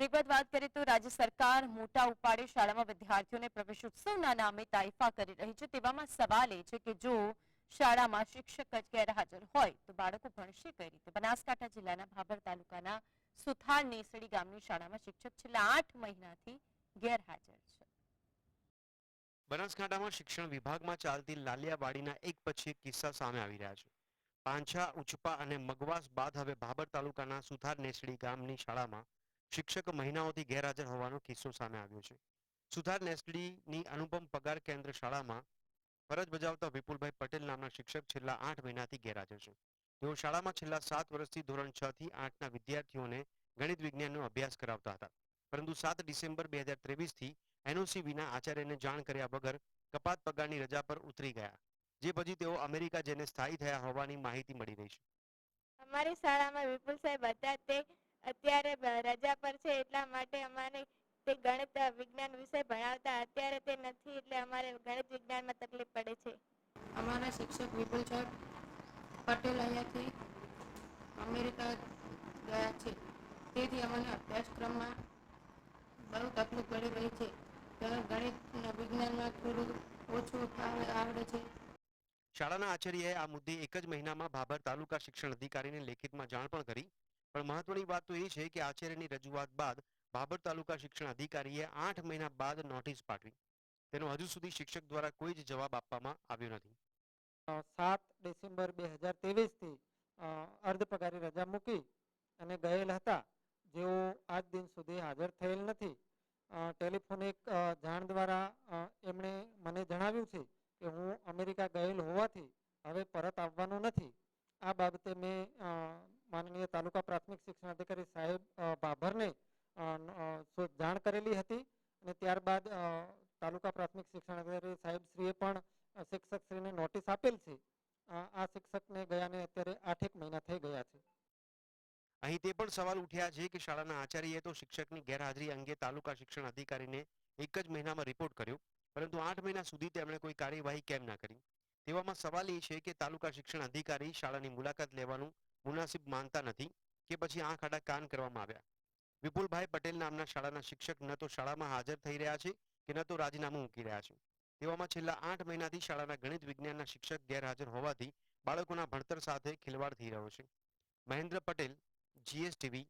વિગત વાત કરીએ તો રાજ્ય સરકાર મોટા ઉપાડે શાળામાં વિદ્યાર્થીઓને પ્રવેશોત્સવના નામે તાઇફા કરી રહી છે. તેવામાં સવાલ એ છે કે જો શાળામાં શિક્ષક જ ગેરહાજર હોય તો બાળકો ભણશે કઈ રીતે? બનાસકાંઠા જિલ્લાના ભાભર તાલુકાના સુથાર નેસડી ગામની શાળામાં શિક્ષક છેલ્લા આઠ મહિનાથી ગેરહાજર છે. બનાસકાંઠામાં શિક્ષણ વિભાગમાં ચાલતી લાલિયાવાડીના એક પછી એક કિસ્સા સામે આવી રહ્યા છે. પાંછા ઉચપા અને મગવાસ બાદ હવે ભાભર તાલુકાના સુથાર નેસડી ગામની શાળામાં શિક્ષક મહિનાઓથી ગેરહાજર હોવાનો કિસ્સો સામે આવ્યો છે. સુધાર નેસડીની અનુપમ પગાર કેન્દ્ર શાળામાં ફરજ બજાવતા વિપુલભાઈ પટેલ નામના શિક્ષક છેલ્લા આઠ મહિનાથી ગેરહાજર છે. તેઓ શાળામાં છેલ્લા સાત વર્ષથી ધોરણ છ થી આઠના વિદ્યાર્થીઓને ગણિત વિજ્ઞાનનો અભ્યાસ કરાવતા હતા. પરંતુ સાત ડિસેમ્બર બે હજાર ત્રેવીસથી એનઓસી વિના આચાર્યને જાણ કર્યા વગર કપાત પગારની રજા પર ઉતરી ગયા, જે પછી તેઓ અમેરિકા જઈને સ્થાયી થયા હોવાની માહિતી મળી રહી છે. અમારી શાળામાં વિપુલ સાહેબ હતા તે અત્યારે રજા પર છે એટલા માટે અમારે તે ગણિત વિજ્ઞાન વિષય ભણાવતા અત્યારે તે નથી એટલે અમારે ગણિત વિજ્ઞાનમાં તકલીફ પડે છે. અમારા શિક્ષક વિપુલ સાહેબ પટેલ અહીંયાથી અમેરિકા ગયા છે. તેથી અમને અભ્યાસક્રમમાં બહુ તકલીફ પડી રહી છે. ગણિત વિજ્ઞાનમાં થોડું ઓછું આવડે આવડે છે. શાળાના આચાર્યએ આ મુદ્દે એક જ મહિનામાં ભાભર તાલુકા શિક્ષણ અધિકારીને લેખિતમાં જાણ પણ કરી. પણ મહત્વની વાત તો એ છે કે આચાર્યની રજૂઆત બાદ ભાભર તાલુકા શિક્ષણ અધિકારીએ આઠ મહિના બાદ નોટિસ પાઠવી. તેનો હજુ સુધી શિક્ષક દ્વારા કોઈ જ જવાબ આપવામાં આવ્યો નથી. સાત ડિસેમ્બર બે હજાર તેવીસથી અર્ધ પગારી રજા મૂકી અને ગયેલ હતા. જેઓ આજ દિન સુધી હાજર થયેલ નથી. ટેલિફોનિક જાણ દ્વારા એમણે મને જણાવ્યું છે કે હું અમેરિકા ગયેલ હોવાથી હવે પરત આવવાનું નથી. આ બાબતે મેં માનનીય તાલુકા પ્રાથમિક શિક્ષણ અધિકારી સાહેબ અ, ભાભરને અ, ન- અ, સો- જાણ કરેલી હતી અને ત્યારબાદ તાલુકા પ્રાથમિક શિક્ષણ અધિકારી સાહેબશ્રીએ પણ શિક્ષકશ્રીને નોટિસ આપેલ છે. આ શિક્ષકને ગયાને અત્યારે આઠેક મહિના થઈ ગયા છે. અહીં તે પણ સવાલ ઉઠ્યા છે કે શાળાના આચાર્યએ તો શિક્ષકની ગેરહાજરી અંગે તાલુકા શિક્ષણ અધિકારીને એક જ મહિનામાં રિપોર્ટ કર્યો પરંતુ આઠ મહિના સુધી તેમણે કોઈ કાર્યવાહી કેમ ના કરી? તેવામાં સવાલ એ છે કે તાલુકા શિક્ષણ અધિકારી શાળાની મુલાકાત લેવાનું મુનાસિબ માનતા નથી કે પછી આંખ આડા કાન કરવામાં આવ્યા વિપુલભાઈ પટેલ નામના શાળાના શિક્ષક ન તો શાળામાં હાજર થઈ રહ્યા છે કે ન તો રાજીનામું મૂકી રહ્યા છે તેવામાં છેલ્લા આઠ મહિનાથી શાળાના ગણિત વિજ્ઞાનના શિક્ષક ગેરહાજર હોવાથી બાળકોના ભણતર સાથે ખિલવાડ થઈ રહ્યો છે। મહેન્દ્ર પટેલ જીએસટીવી